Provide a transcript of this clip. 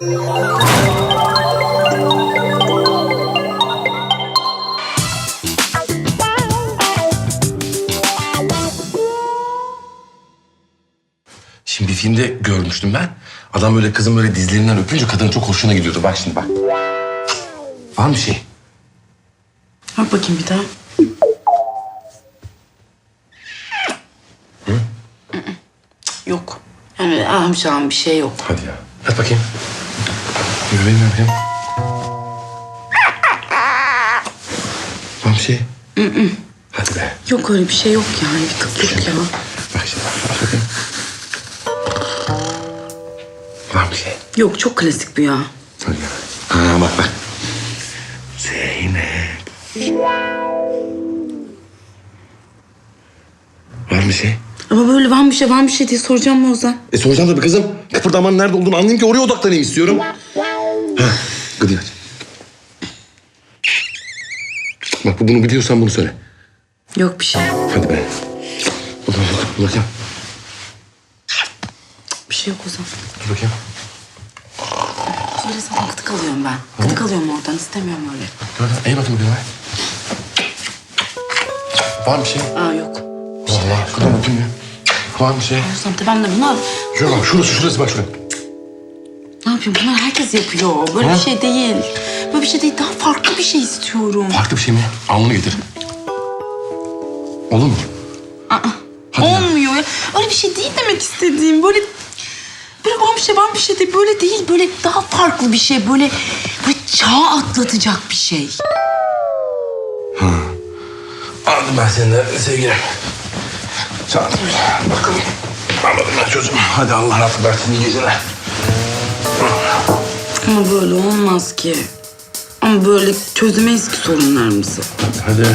Şimdi bir filmde görmüştüm ben. Adam böyle kızın böyle dizlerinden öpünce kadın çok hoşuna gidiyordu. Bak şimdi bak. Var mı bir şey? Bak bakayım bir daha. Yok. Yani ahım şahım bir şey yok. Hadi ya. At bakayım. Yürüyeyim ben bakayım. Var mı bir şey? Hadi be. Yok öyle bir şey yok yani. Bir kız yok ya. Bak şimdi bak bakayım. Yok çok klasik bu ya. Hadi ya. Ha bak bak. Zeynep. Var mı bir şey? Ama böyle var bir şey var bir şey diye soracağım mı Ozan? E soracağım tabii kızım. Kıpırdamanın nerede olduğunu anlayayım ki oraya odaklanayım istiyorum. Heh, gıdı aç. Bak bu- bunu biliyorsan bunu söyle. Yok bir şey. Hadi be. Dur, dur, dur, dur bakayım. Bir şey yok Ozan. Dur bakayım. Böyle zaten gıdık alıyorum ben. Gıdık alıyorum oradan istemiyorum öyle. Dur, dur. İyi bakayım bakayım. Var mı bir şey? Aa yok. Vallahi şuradan bakayım ya. Var mı bir şey? Ozan tamam da bunlar Şuraya bak şurası şurası bak şuraya. Yapayım bunlar herkes yapıyor. Böyle bir şey değil. Böyle bir şey değil daha farklı bir şey istiyorum. Farklı bir şey mi? Alnını getir. Olur mu? Aa, Hadi ya. olmuyor ya. Öyle bir şey değil demek istediğim. Böyle böyle var bir şey var bir şey değil. Böyle değil. Böyle daha farklı bir şey. Böyle böyle çağ atlatacak bir şey. Anladım ben seni de sevgilim. Çağırdım. Bakalım. Anladım ben çocuğum. Hadi Allah rahatlık versin iyi geceler. Ama böyle olmaz ki. Ama böyle çözemeyiz ki sorunlarımızı. Hadi.